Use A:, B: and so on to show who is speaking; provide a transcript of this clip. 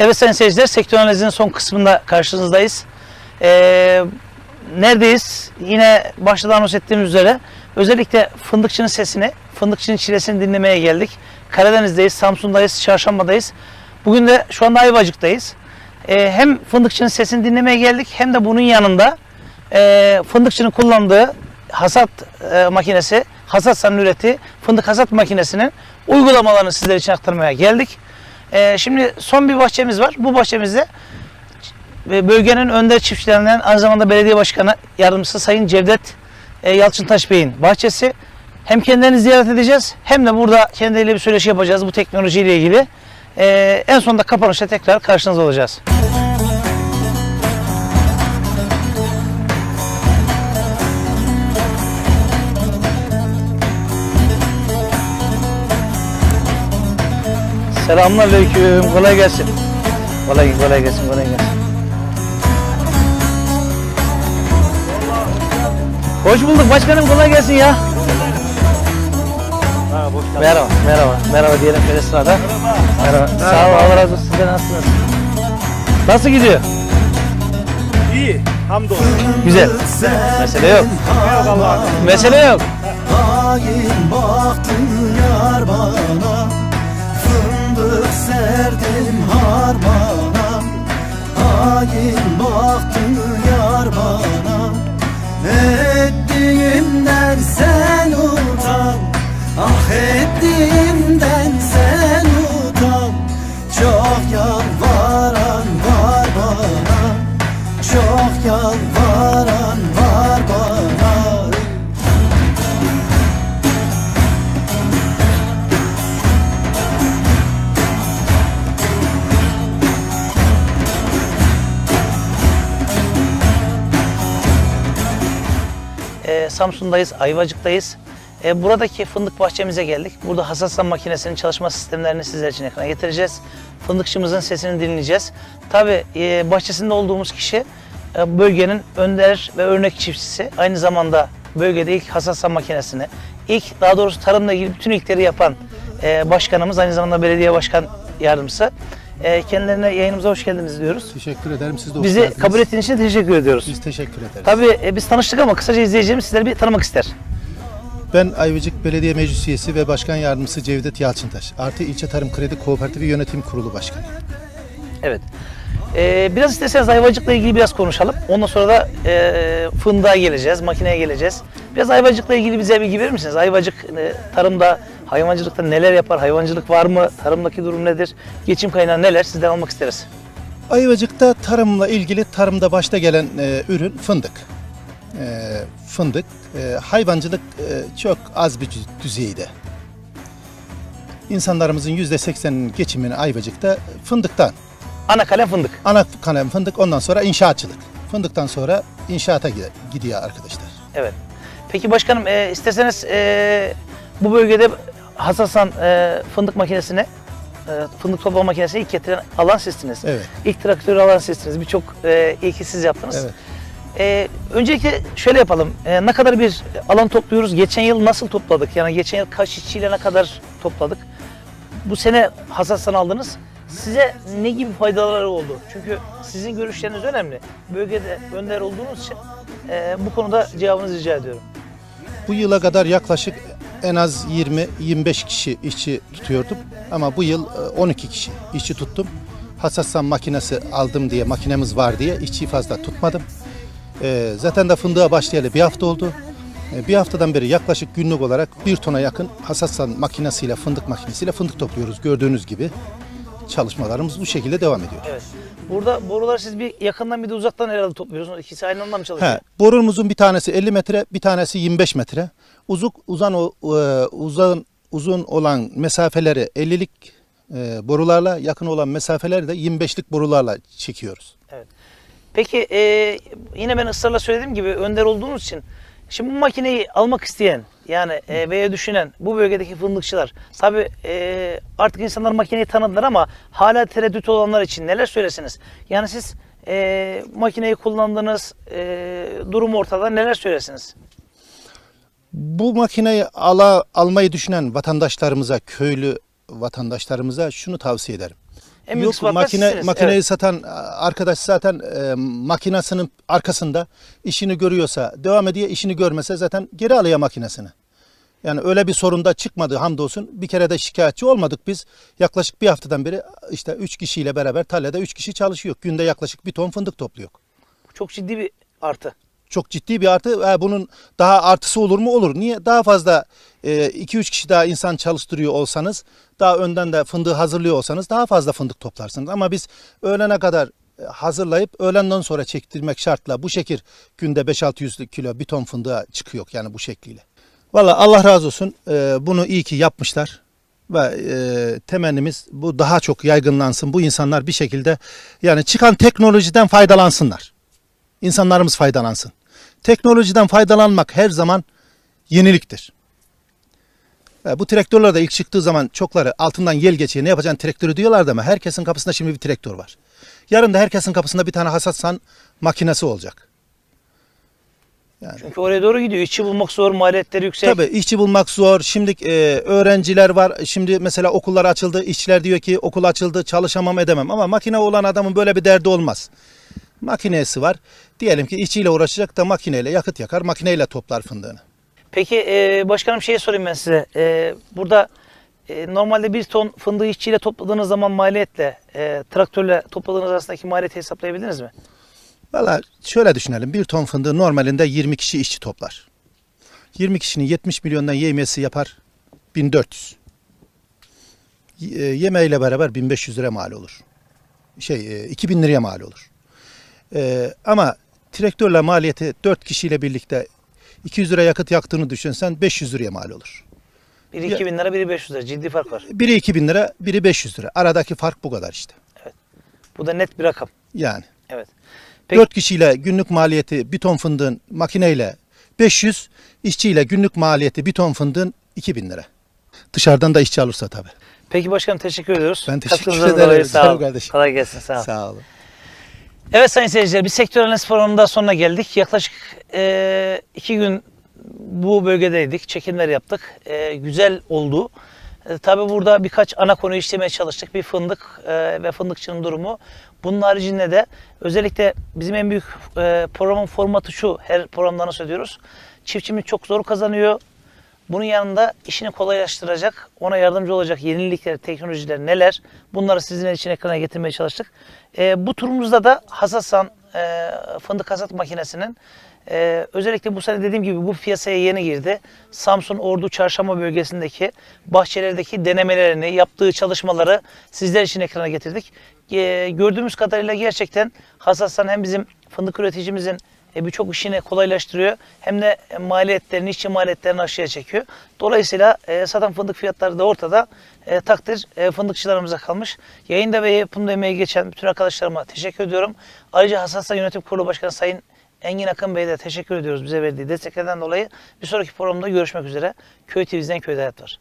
A: Evet sayın seyirciler, sektör analizinin son kısmında karşınızdayız. Ee, neredeyiz? Yine başta da ettiğimiz üzere özellikle fındıkçının sesini, fındıkçının çilesini dinlemeye geldik. Karadeniz'deyiz, Samsun'dayız, Çarşamba'dayız. Bugün de şu anda Ayvacık'tayız. Ee, hem fındıkçının sesini dinlemeye geldik hem de bunun yanında e, fındıkçının kullandığı hasat e, makinesi, hasat sanın üreti fındık hasat makinesinin uygulamalarını sizler için aktarmaya geldik. Ee, şimdi son bir bahçemiz var. Bu bahçemizde e, bölgenin önder çiftçilerinden aynı zamanda belediye başkanı yardımcısı Sayın Cevdet e, Yalçıntaş Bey'in bahçesi. Hem kendilerini ziyaret edeceğiz hem de burada kendileriyle bir söyleşi yapacağız bu teknolojiyle ilgili. Ee, en sonunda kapanışta tekrar karşınızda olacağız. Selamünaleyküm. Kolay gelsin. Kolay kolay gelsin. Kolay gelsin. Hoş bulduk başkanım. Kolay gelsin ya. Merhaba, merhaba, merhaba diyelim şöyle sırada. Merhaba. Sağ ol, Allah razı olsun. Siz de nasılsınız? Nasıl gidiyor?
B: İyi. Hamdolsun.
A: Güzel. Mesele yok. Mesele yok.
C: Hain baktın yar bana serdim harmana Hain baktın yar bana. Ettiğimden sen utan Ah ettiğimden sen utan. Çok yalvaran var bana Çok yalvaran
A: Ee, Samsun'dayız, Ayvacık'tayız. Ee, buradaki fındık bahçemize geldik. Burada hasasan makinesinin çalışma sistemlerini sizler için ekrana getireceğiz. Fındıkçımızın sesini dinleyeceğiz. Tabi bahçesinde olduğumuz kişi e, bölgenin önder ve örnek çiftçisi. Aynı zamanda bölgede ilk hasasan makinesini, ilk daha doğrusu tarımla ilgili bütün ilkleri yapan e, başkanımız, aynı zamanda belediye başkan yardımcısı. E, kendilerine yayınımıza hoş geldiniz diyoruz.
D: Teşekkür ederim. Siz de hoş
A: Bizi
D: geldiniz.
A: kabul ettiğiniz için teşekkür ediyoruz.
D: Biz teşekkür ederiz.
A: Tabii e, biz tanıştık ama kısaca izleyeceğimiz sizleri bir tanımak ister.
D: Ben Ayvacık Belediye Meclis Üyesi ve Başkan Yardımcısı Cevdet Yalçıntaş. Artı İlçe Tarım Kredi Kooperatifi Yönetim Kurulu Başkanı.
A: Evet. Ee, biraz isterseniz Ayvacık'la ilgili biraz konuşalım. Ondan sonra da e, fındığa geleceğiz, makineye geleceğiz. Biraz Ayvacık'la ilgili bize bilgi verir misiniz? Ayvacık e, tarımda, hayvancılıkta neler yapar? Hayvancılık var mı? Tarımdaki durum nedir? Geçim kaynağı neler? Sizden almak isteriz.
D: Ayvacık'ta tarımla ilgili tarımda başta gelen e, ürün fındık. E, fındık. E, hayvancılık e, çok az bir düzeyde. İnsanlarımızın %80'inin geçimini Ayvacık'ta fındıktan.
A: Ana kalem fındık.
D: Ana kalem fındık ondan sonra inşaatçılık. Fındıktan sonra inşaata gide- gidiyor arkadaşlar.
A: Evet. Peki başkanım e, isterseniz e, bu bölgede hasasan e, fındık makinesine, e, fındık toplama makinesine ilk getiren alan sizsiniz.
D: Evet.
A: İlk traktörü alan sizsiniz. Birçok e, ilki siz yaptınız.
D: Evet.
A: Ee, öncelikle şöyle yapalım. Ee, ne kadar bir alan topluyoruz? Geçen yıl nasıl topladık? Yani geçen yıl kaç işçiyle ne kadar topladık? Bu sene hasatsan aldınız. Size ne gibi faydaları oldu? Çünkü sizin görüşleriniz önemli. Bölgede önder olduğunuz için e, bu konuda cevabınızı rica ediyorum.
D: Bu yıla kadar yaklaşık en az 20-25 kişi işçi tutuyordum. Ama bu yıl e, 12 kişi işçi tuttum. Hassassan makinesi aldım diye, makinemiz var diye işçiyi fazla tutmadım. E, zaten de fındığa başlayalı bir hafta oldu. E, bir haftadan beri yaklaşık günlük olarak bir tona yakın Hassassan makinesiyle, fındık makinesiyle fındık topluyoruz gördüğünüz gibi. Çalışmalarımız bu şekilde devam ediyor.
A: Evet. Burada borular siz bir yakından bir de uzaktan herhalde topluyorsunuz. İkisi aynı anda mı çalışıyor?
D: He, borumuzun bir tanesi 50 metre, bir tanesi 25 metre. Uzuk uzan o e, uzun uzun olan mesafeleri 50'lik e, borularla, yakın olan mesafeleri de 25'lik borularla çekiyoruz.
A: Peki e, yine ben ısrarla söylediğim gibi önder olduğunuz için şimdi bu makineyi almak isteyen yani e, veya düşünen bu bölgedeki fındıkçılar tabi e, artık insanlar makineyi tanıdılar ama hala tereddüt olanlar için neler söylesiniz? Yani siz e, makineyi kullandığınız e, durum ortada neler söylesiniz?
D: Bu makineyi ala, almayı düşünen vatandaşlarımıza, köylü vatandaşlarımıza şunu tavsiye ederim.
A: En
D: Yok makine
A: sizsiniz.
D: makineyi
A: Evet.
D: satan arkadaş zaten e, makinasının arkasında işini görüyorsa devam ediyor, işini görmese zaten geri alıyor makinesini. Yani öyle bir sorun da çıkmadı hamdolsun. Bir kere de şikayetçi olmadık biz. Yaklaşık bir haftadan beri işte üç kişiyle beraber tarlada üç kişi çalışıyor. Günde yaklaşık bir ton fındık topluyor.
A: Çok ciddi bir artı.
D: Çok ciddi bir artı. Ha, bunun daha artısı olur mu? Olur. Niye? Daha fazla 2-3 kişi daha insan çalıştırıyor olsanız, daha önden de fındığı hazırlıyor olsanız daha fazla fındık toplarsınız. Ama biz öğlene kadar e, hazırlayıp öğlenden sonra çektirmek şartla bu şekil günde 5-600 kilo bir ton fındığa çıkıyor yani bu şekliyle. Valla Allah razı olsun. E, Bunu iyi ki yapmışlar. Ve e, temennimiz bu daha çok yaygınlansın. Bu insanlar bir şekilde yani çıkan teknolojiden faydalansınlar. İnsanlarımız faydalansın. Teknolojiden faydalanmak her zaman yeniliktir. E, Bu traktörler de ilk çıktığı zaman çokları altından yel geçiyor. Ne yapacaksın traktörü diyorlardı ama herkesin kapısında şimdi bir traktör var. Yarın da herkesin kapısında bir tane hasatsan makinesi olacak.
A: Çünkü oraya doğru gidiyor. İşçi bulmak zor, maliyetleri yüksek.
D: Tabii işçi bulmak zor. Şimdi e, öğrenciler var. Şimdi mesela okullar açıldı. İşçiler diyor ki okul açıldı çalışamam edemem. Ama makine olan adamın böyle bir derdi olmaz. Makinesi var. Diyelim ki işçiyle uğraşacak da makineyle yakıt yakar. Makineyle toplar fındığını.
A: Peki e, başkanım şey sorayım ben size. E, burada e, normalde bir ton fındığı işçiyle topladığınız zaman maliyetle, e, traktörle topladığınız arasındaki maliyeti hesaplayabildiniz mi?
D: Valla şöyle düşünelim. Bir ton fındığı normalinde 20 kişi işçi toplar. 20 kişinin 70 milyondan yemesi yapar 1400. Y- e, Yemeğiyle beraber 1500 lira mal olur. Şey e, 2000 liraya mal olur. E, ama traktörle maliyeti 4 kişiyle birlikte 200 lira yakıt yaktığını düşünsen 500 liraya mal olur.
A: Biri
D: Ya-
A: 2000 lira, biri 500 lira. Ciddi fark var.
D: Biri 2000 lira, biri 500 lira. Aradaki fark bu kadar işte.
A: Bu da net bir rakam.
D: Yani.
A: Evet. Peki-
D: 4 kişiyle günlük maliyeti bir ton fındığın makineyle 500, işçiyle günlük maliyeti bir ton fındığın 2000 lira. Dışarıdan da işçi alırsa tabii.
A: Peki başkanım teşekkür ediyoruz.
D: Ben teşekkür ederim.
A: dolayı
D: Sağ
A: Sağ
D: ol
A: olun.
D: kardeşim.
A: Kolay gelsin. Sağ olun.
D: Sağ olun.
A: Evet sayın seyirciler bir sektör analiz programının sonuna geldik. Yaklaşık e, iki gün bu bölgedeydik. Çekimler yaptık. E, güzel oldu. E, tabii burada birkaç ana konuyu işlemeye çalıştık. Bir fındık e, ve fındıkçının durumu. Bunun haricinde de özellikle bizim en büyük e, programın formatı şu. Her programda nasıl söylüyoruz. Çiftçimiz çok zor kazanıyor. Bunun yanında işini kolaylaştıracak, ona yardımcı olacak yenilikler, teknolojiler neler? Bunları sizin için ekrana getirmeye çalıştık. Ee, bu turumuzda da Hasasan e, fındık hasat makinesinin e, özellikle bu sene dediğim gibi bu piyasaya yeni girdi. Samsun, Ordu, Çarşamba bölgesindeki bahçelerdeki denemelerini, yaptığı çalışmaları sizler için ekrana getirdik. E, gördüğümüz kadarıyla gerçekten Hasasan hem bizim fındık üreticimizin e, birçok işini kolaylaştırıyor. Hem de maliyetlerini, işçi maliyetlerini aşağıya çekiyor. Dolayısıyla e, satan fındık fiyatları da ortada. E, takdir e, fındıkçılarımıza kalmış. Yayında ve yapımda emeği geçen bütün arkadaşlarıma teşekkür ediyorum. Ayrıca Hassasya Yönetim Kurulu Başkanı Sayın Engin Akın Bey'e de teşekkür ediyoruz bize verdiği desteklerden dolayı. Bir sonraki programda görüşmek üzere. Köy TV'den Köyde Hayat var.